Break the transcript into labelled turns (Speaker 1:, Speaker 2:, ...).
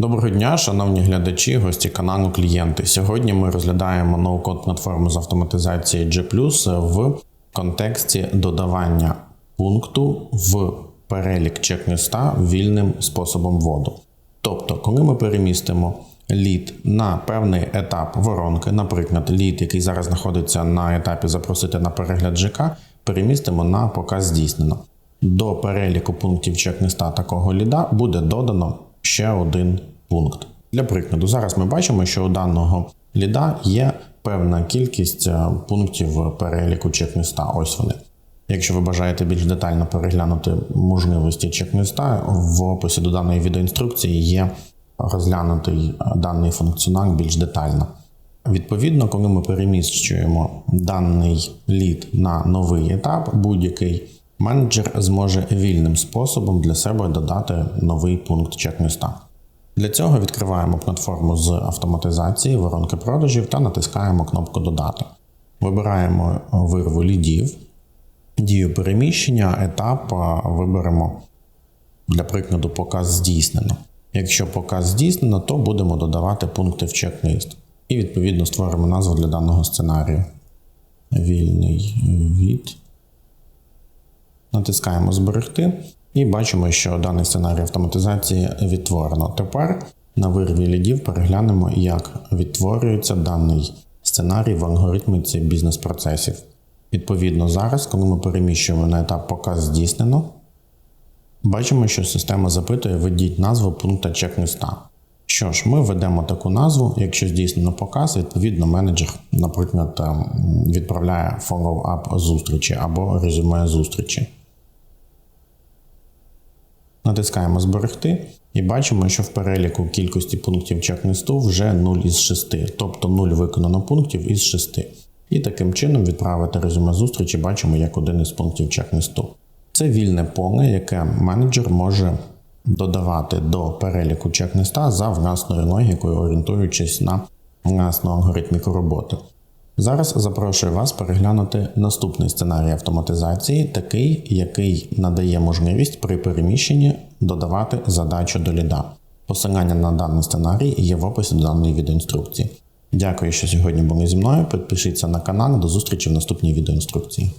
Speaker 1: Доброго дня, шановні глядачі, гості каналу клієнти. Сьогодні ми розглядаємо ноу-код платформу з автоматизації G в контексті додавання пункту в перелік чек-листа вільним способом вводу. Тобто, коли ми перемістимо лід на певний етап воронки, наприклад, лід, який зараз знаходиться на етапі запросити на перегляд ЖК, перемістимо на показ здійснено. До переліку пунктів чек-листа такого ліда буде додано ще один пункт. Для прикладу, зараз ми бачимо, що у даного ліда є певна кількість е, пунктів переліку чек-листа. Ось вони. Якщо ви бажаєте більш детально переглянути можливості чек-листа, в описі до даної відеоінструкції є розглянутий е, даний функціонал більш детально. Відповідно, коли ми переміщуємо даний лід на новий етап, будь-який менеджер зможе вільним способом для себе додати новий пункт чек-листа. Для цього відкриваємо платформу з автоматизації, воронки продажів та натискаємо кнопку Додати. Вибираємо вирву лідів, дію переміщення, етап виберемо для прикладу показ здійснено. Якщо показ здійснено, то будемо додавати пункти в чек-лист. І відповідно створимо назву для даного сценарію. Вільний від. Натискаємо Зберегти і бачимо, що даний сценарій автоматизації відтворено. Тепер на вирві лідів переглянемо, як відтворюється даний сценарій в алгоритмиці бізнес-процесів. Відповідно, зараз, коли ми переміщуємо на етап показ здійснено, бачимо, що система запитує введіть назву пункта чек-листа. Що ж, ми введемо таку назву, якщо здійснено показ, відповідно, менеджер, наприклад, відправляє follow-up зустрічі або резюме зустрічі. Натискаємо Зберегти і бачимо, що в переліку кількості пунктів чек-листу вже 0 із 6, тобто 0 виконано пунктів із 6. І таким чином відправити резюме зустрічі бачимо як один із пунктів чек-листу. Це вільне поле, яке менеджер може додавати до переліку чек-листа за власною логікою, орієнтуючись на власну алгоритміку роботи. Зараз запрошую вас переглянути наступний сценарій автоматизації, такий, який надає можливість при переміщенні додавати задачу до ліда. Посилання на даний сценарій є в описі даної відеоінструкції. Дякую, що сьогодні були зі мною. Підпишіться на канал. До зустрічі в наступній відеоінструкції.